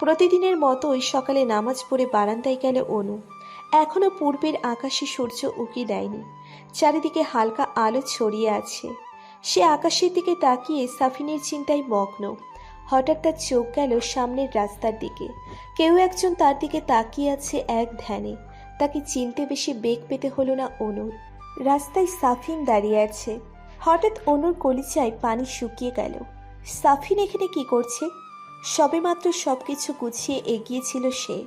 প্রতিদিনের মতোই সকালে নামাজ পড়ে বারান্দায় গেল অনু। এখনও পূর্বের আকাশে সূর্য উকি দেয়নি। চারিদিকে হালকা আলো ছড়িয়ে আছে। সে আকাশের দিকে তাকিয়ে সাফিনের চিন্তায় মগ্ন। হঠাৎ তার চোখ গেল সামনের রাস্তার দিকে। কেউ একজন তার দিকে তাকিয়ে আছে এক ধ্যানে। তাকে চিনতে বেশি বেগ পেতে হলো না অনুর। রাস্তায় সাফিন দাঁড়িয়ে আছে। হঠাৎ অনুর কলিচায় পানি শুকিয়ে গেল। সাফিন এখানে কি করছে? সবেমাত্র সব কিছু গুছিয়ে এগিয়েছিল সে।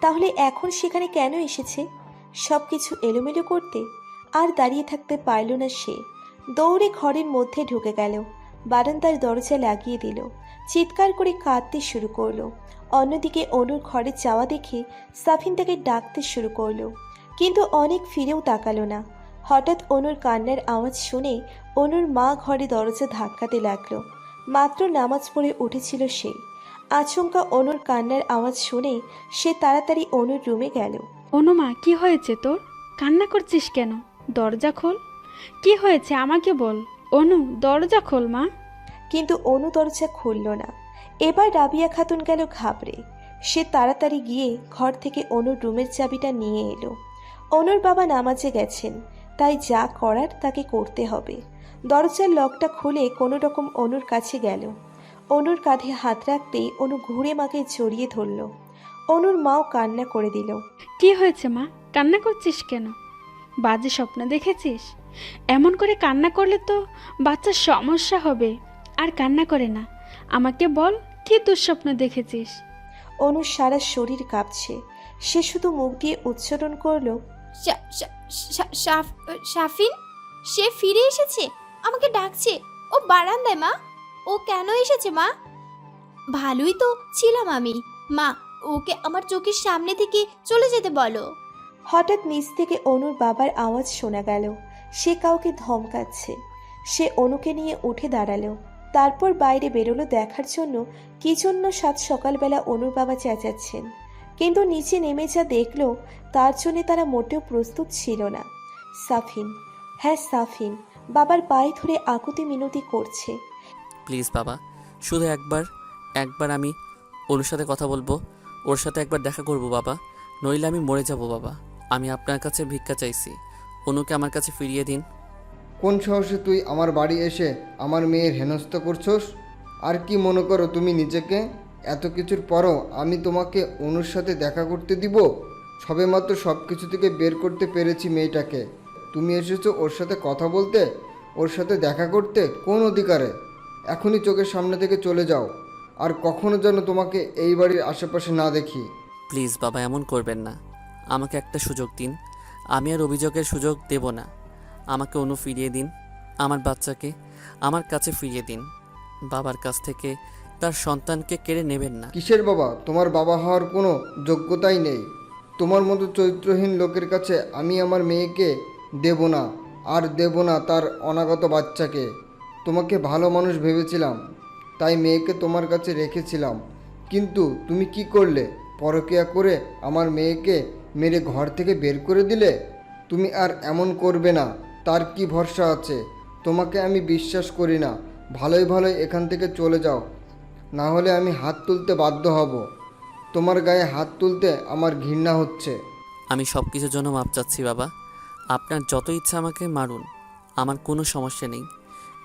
তাহলে এখন সেখানে কেন এসেছে? সব কিছু এলোমেলো করতে আর দাঁড়িয়ে থাকতে পারল না সে। দৌড়ে ঘরের মধ্যে ঢুকে গেল। বারান্দার দরজা লাগিয়ে দিল। চিৎকার করে কাঁদতে শুরু করল। অন্যদিকে অনুর ঘরে যাওয়া দেখে সাফিন তাকে ডাকতে শুরু করল। কিন্তু অনেক ফিরেও তাকালো না। হঠাৎ অনুর কান্নার আওয়াজ শুনে অনুর মা ঘরে দরজা ধাক্কাতে লাগল। মাত্র নামাজ পড়ে উঠেছিল সে। আচমকা অনুর কান্নার আওয়াজ শুনে সে তাড়াতাড়ি অনুর রুমে গেল। অনুমা কি হয়েছে তোর? কান্না করছিস কেন? দরজা খোল। কি হয়েছে আমাকে বল। অনু দরজা খোল মা। কিন্তু অনু দরজা খুলল না। এবার রাবিয়া খাতুন গেল ঘাবড়ে। সে তাড়াতাড়ি গিয়ে ঘর থেকে অনুর রুমের চাবিটা নিয়ে এলো। অনুর বাবা নামাজে গেছেন তাই যা করার তাকে করতে হবে। দরজার লকটা খুলে কোনো রকম অনুর কাছে গেল। অনুর কাঁধে হাত রাখতেই অনু ঘুরে মাকে জড়িয়ে ধরল। অনুর মাও কান্না করে দিল। কি হয়েছে মা? কান্না করছিস কেন? বাজে স্বপ্ন দেখেছিস? এমন করে কান্না করলে তো বাচ্চার সমস্যা হবে। আর কান্না করে না। আমাকে বল কি দুঃস্বপ্ন দেখেছিস? অনুর সারা শরীর কাঁপছে। সে শুধু মুখ দিয়ে উচ্চারণ করল শা- শা- শা- শাফিন সে ফিরে এসেছে। আমাকে ডাকছে। ও বারান্দায় মা। ও কেন এসেছে, মা? ভালোই তো ছিলাম আমি। মা, ওকে আমার চোখের সামনে থেকে চলে যেতে বলো। হঠাৎ নিচ থেকে অনুর বাবার আওয়াজ শোনা গেল। সে কাউকে ধমকাচ্ছে। সে অনুকে নিয়ে উঠে দাঁড়াল। তারপর বাইরে বেরোলো দেখার জন্য কি জন্য সাত সকালবেলা অনুর বাবা চেঁচাচ্ছেন। কিন্তু নিচে নেমে যা দেখল, তার জন্য তারা মোটেও প্রস্তুত ছিল না। সাফিন হ্যাঁ সাফিন, বাবার পায়ে ধরে আকুতি মিনতি করছে। প্লিজ বাবা, শুধু একবার একবার আমি ওর সাথে কথা বলব, ওর সাথে একবার দেখা করব বাবা, নইলে আমি মরে যাব বাবা। আমি আপনার কাছে ভিক্ষা চাইছি, অনুকে আমার কাছে ফিরিয়ে দিন। কোন সাহসে তুই আমার বাড়ি এসে আমার মেয়ের হেনস্থা করছস? আর কি মনে করো তুমি নিজেকে? এত কিছুর পরও আমি তোমাকে অনুর সাথে দেখা করতে দিব? সবেমাত্র সব কিছু থেকে বের করতে পেরেছি মেয়েটাকে। তুমি এসেছ ওর সাথে কথা বলতে, ওর সাথে দেখা করতে? কোন অধিকারে? এখনই চোখের সামনে থেকে চলে যাও আর কখনো যেন তোমাকে এই বাড়ির আশেপাশে না দেখি। প্লিজ বাবা এমন করবেন না। আমাকে একটা সুযোগ দিন। আমি আর অভিযোগের সুযোগ দেব না। আমাকে অনু ফিরিয়ে দিন আমার বাচ্চাকে আমার কাছে ফিরিয়ে দিন। বাবার কাছ থেকে তার সন্তানকে কেড়ে নেবেন না। কিসের বাবা? তোমার বাবা হওয়ার কোনো যোগ্যতাই নেই। তোমার মতো চরিত্রহীন লোকের কাছে আমি আমার মেয়েকে দেব না আর দেব না তার অনাগত বাচ্চাকে। তোমাকে ভালো মানুষ ভেবেছিলাম, তাই মেয়েকে তোমার কাছে রেখেছিলাম। কিন্তু তুমি কি করলে? পরকিয়া করে আমার মেয়েকে মেরে ঘর থেকে বের করে দিলে? তুমি আর এমন করবে না, তার কি ভরসা আছে? তোমাকে আমি বিশ্বাস করি না, ভালোই ভালোই এখান থেকে চলে যাও। না হলে আমি হাত তুলতে বাধ্য হব। তোমার গায়ে হাত তুলতে আমার ঘৃণা হচ্ছে। আমি সব কিছুর জন্য মাপ চাচ্ছি বাবা। আপনার যত ইচ্ছা আমাকে মারুন, আমার কোনো সমস্যা নেই।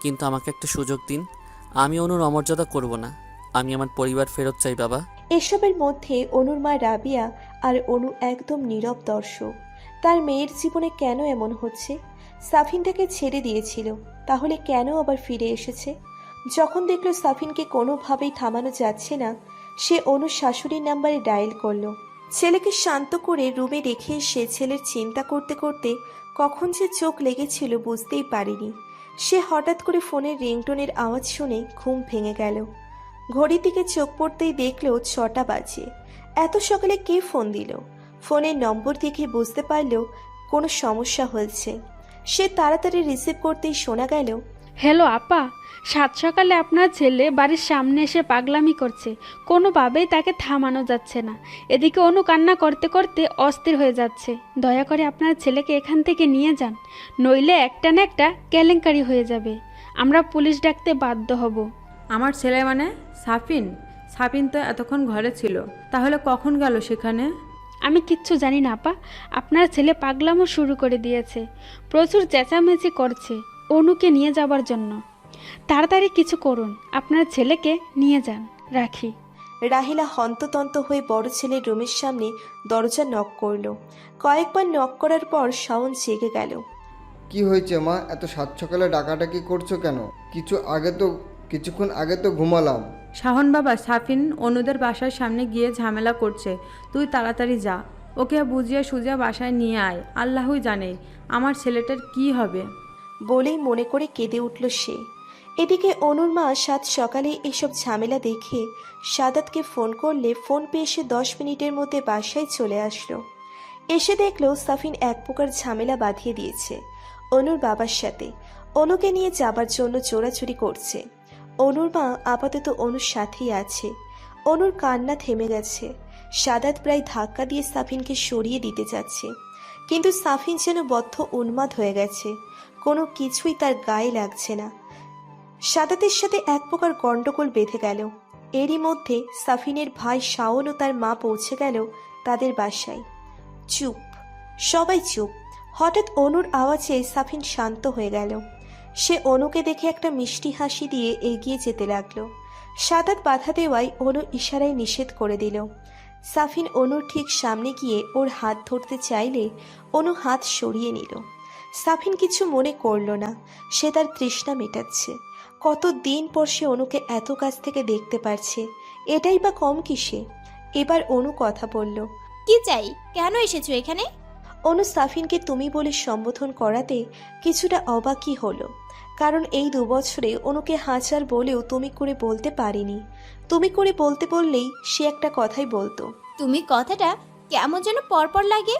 কিন্তু আমাকে একটা সুযোগ দিন। আমি অনুর অমর্যাদা করব না। আমি আমার পরিবার ফেরত চাই, বাবা। এসবের মধ্যে অনুর মা রাবিয়া আর অনু একদম নীরব দর্শক। তার মেয়ের জীবনে কেন এমন হচ্ছে? সাফিন তাকে ছেড়ে দিয়েছিল। তাহলে কেন আবার ফিরে এসেছে? যখন দেখল সাফিনকে কোনোভাবেই থামানো যাচ্ছে না, সে অনুর শাশুড়ির নাম্বারে ডায়াল করল। ছেলেকে শান্ত করে রুমে রেখে সে ছেলের চিন্তা করতে করতে কখন যে চোখ লেগেছিল বুঝতেই পারিনি। সে হঠাৎ করে ফোনের রিংটোনের আওয়াজ শুনে ঘুম ভেঙে গেল। ঘড়ি থেকে চোখ পড়তেই দেখল ছটা বাজে। এত সকালে কে ফোন দিল? ফোনের নম্বর দেখে বুঝতে পারল কোনো সমস্যা হয়েছে। সে তাড়াতাড়ি রিসিভ করতেই শোনা গেল হ্যালো আপা সাত সকালে আপনার ছেলে বাড়ির সামনে এসে পাগলামি করছে। কোনোভাবেই তাকে থামানো যাচ্ছে না। এদিকে অনু কান্না করতে করতে অস্থির হয়ে যাচ্ছে। দয়া করে আপনার ছেলেকে এখান থেকে নিয়ে যান নইলে একটা না একটা কেলেঙ্কারি হয়ে যাবে। আমরা পুলিশ ডাকতে বাধ্য হব। আমার ছেলে মানে সাফিন? সাফিন তো এতক্ষণ ঘরে ছিল। তাহলে কখন গেল সেখানে? আমি কিচ্ছু জানি না আপা। আপনার ছেলে পাগলামো শুরু করে দিয়েছে। প্রচুর চেঁচামেচি করছে। অনুকে নিয়ে যাবার জন্য। তাড়াতাড়ি কিছু করুন আপনার ছেলেকে নিয়ে যান রাখি। রাহিলা হন্ততন্ত হয়ে বড় ছেলের রুমের সামনে দরজা নক করল। কয়েকবার নক করার পর শাওন জেগে গেল। কি হয়েছে মা? এত সাত সকালে ডাকাডাকি করছ কেন? কিছু আগে তো কিছুক্ষণ আগে তো ঘুমালাম। শাহন বাবা সাফিন অনুদের বাসার সামনে গিয়ে ঝামেলা করছে। তুই তাড়াতাড়ি যা। ওকে বুঝিয়ে সুজিয়া বাসায় নিয়ে আয়। আল্লাহই জানে আমার ছেলেটার কি হবে। বলেই মনে করে কেঁদে উঠল সে। এদিকে অনুর মা সাত সকালে এসব ঝামেলা দেখে সাদাতকে ফোন করলে ফোন পেয়ে সে দশ মিনিটের মধ্যে বাসায় চলে আসলো। এসে দেখল সাফিন এক প্রকার ঝামেলা বাঁধিয়ে দিয়েছে অনুর বাবার সাথে। অনুকে নিয়ে যাবার জন্য চোরাচুরি করছে। অনুর মা আপাতত অনুর সাথেই আছে। অনুর কান্না থেমে গেছে। সাদাত প্রায় ধাক্কা দিয়ে সাফিনকে সরিয়ে দিতে যাচ্ছে। কিন্তু সাফিন যেন বদ্ধ উন্মাদ হয়ে গেছে। কোনো কিছুই তার গায়ে লাগছে না। সাদাতের সাথে এক প্রকার গণ্ডগোল বেঁধে গেল। এরই মধ্যে সাফিনের ভাই শাওন ও তার মা পৌঁছে গেল তাদের বাসায়। চুপ, সবাই চুপ। হঠাৎ অনুর আওয়াজে সাফিন শান্ত হয়ে গেল। সে অনুকে দেখে একটা মিষ্টি হাসি দিয়ে এগিয়ে যেতে লাগল। সাদাত বাধা দেওয়ায় অনু ইশারায় নিষেধ করে দিল। সাফিন অনুর ঠিক সামনে গিয়ে ওর হাত ধরতে চাইলে অনু হাত সরিয়ে নিল। সাফিন কিছু মনে করল না। সে তার তৃষ্ণা মেটাচ্ছে। কত দিন পর সে অনুকে এত কাছ থেকে দেখতে পারছে? এটাই বা কম কিসে? এবার অনু কথা বলল কি চাই? কেন এসেছ এখানে? অনু সাফিনকে তুমি বলে সম্বোধন করাতে কিছুটা অবাকই হলো। কারণ এই দুবছরে অনুকে হাঁচার বলেও তুমি করে বলতে পারিনি। তুমি করে বলতে বললেই সে একটা কথাই বলতো। তুমি কথাটা কেমন যেন পরপর লাগে।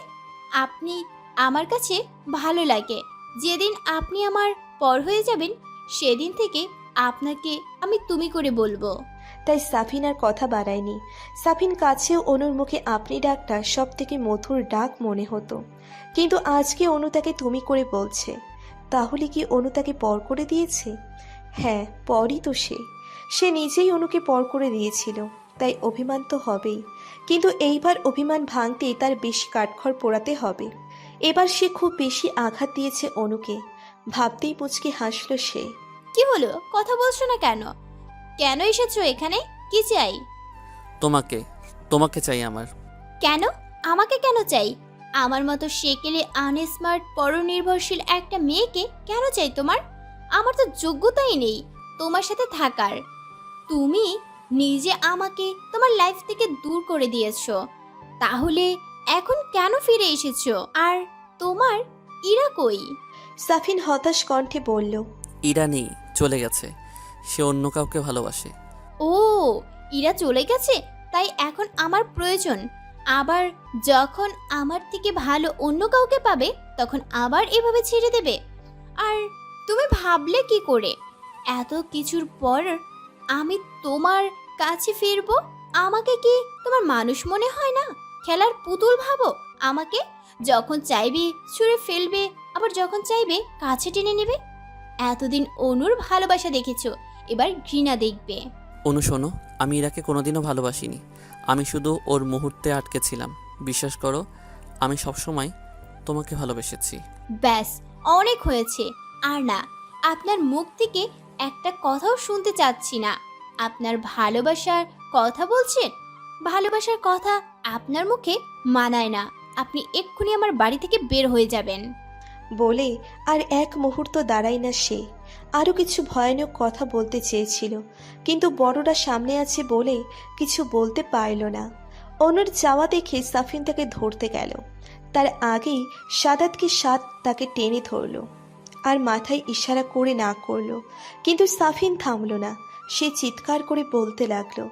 আপনি আমার কাছে ভালো লাগে। যেদিন আপনি আমার পর হয়ে যাবেন, সেদিন থেকে আপনাকে আমি তুমি করে বলব। তাই সাফিন আর কথা বাড়ায়নি। সাফিন কাছেও অনুর মুখে আপনি ডাকটা সব থেকে মধুর ডাক মনে হতো। কিন্তু আজকে অনু তাকে তুমি করে বলছে। তাহলে কি অনু তাকে পর করে দিয়েছে? হ্যাঁ পরই তো সে। সে নিজেই অনুকে পর করে দিয়েছিল, তাই অভিমান তো হবেই। কিন্তু এইবার অভিমান ভাঙতেই তার বেশি কাঠখড় পোড়াতে হবে। এবার সে খুব বেশি আঘাত দিয়েছে অনুকে। ভাবতেই মুচকি হাসল সে। কি হলো? কথা বলছো না কেন? কেন এসেছ এখানে? কি চাই? তোমাকে তোমাকে চাই আমার। কেন? আমাকে কেন চাই? আমার মতো সেকেলে আনস্মার্ট পরনির্ভরশীল একটা মেয়েকে কেন চাই তোমার? আমার তো যোগ্যতাই নেই তোমার সাথে থাকার। তুমি নিজে আমাকে তোমার লাইফ থেকে দূর করে দিয়েছ। তাহলে এখন কেন ফিরে এসেছ? আর তোমার ইরা কই? সাফিন হতাশ কণ্ঠে বলল ইরা নেই চলে গেছে। সে অন্য কাউকে ভালোবাসে। ও ইরা চলে গেছে? তাই এখন আমার প্রয়োজন। আবার যখন আমার থেকে ভালো অন্য কাউকে পাবে তখন আবার এভাবে ছেড়ে দেবে। আর তুমি ভাবলে কি করে? এত কিছুর পর আমি তোমার কাছে ফিরবো? আমাকে কি তোমার মানুষ মনে হয় না? খেলার পুতুল ভাবো। আমাকে যখন চাইবে ছুঁড়ে ফেলবে আবার যখন চাইবে কাছে টেনে নেবে। এতদিন অনুর ভালোবাসা দেখেছ এবার ঘৃণা দেখবে। অনু শোনো আমি ইরাকে কোনোদিনও ভালোবাসিনি। আমি শুধু ওর মুহূর্তে আটকে ছিলাম। বিশ্বাস করো আমি সবসময় তোমাকে ভালোবেসেছি। ব্যাস অনেক হয়েছে। আর না আপনার মুখ থেকে একটা কথাও শুনতে চাচ্ছি না। আপনার ভালোবাসার কথা বলছেন? ভালোবাসার কথা আপনার মুখে মানায় না। আপনি এক্ষুনি আমার বাড়ি থেকে বের হয়ে যাবেন। বলে আর এক মুহূর্ত দাঁড়ায় না সে। আরও কিছু ভয়ানক কথা বলতে চেয়েছিল, কিন্তু বড়রা সামনে আছে বলে কিছু বলতে পারল না। অনুর যাওয়া দেখে সাফিন তাকে ধরতে গেল। তার আগেই সাদাতকে সাত তাকে টেনে ধরলো আর মাথায় ইশারা করে না করল। কিন্তু সাফিন থামল না। সে চিৎকার করে বলতে লাগল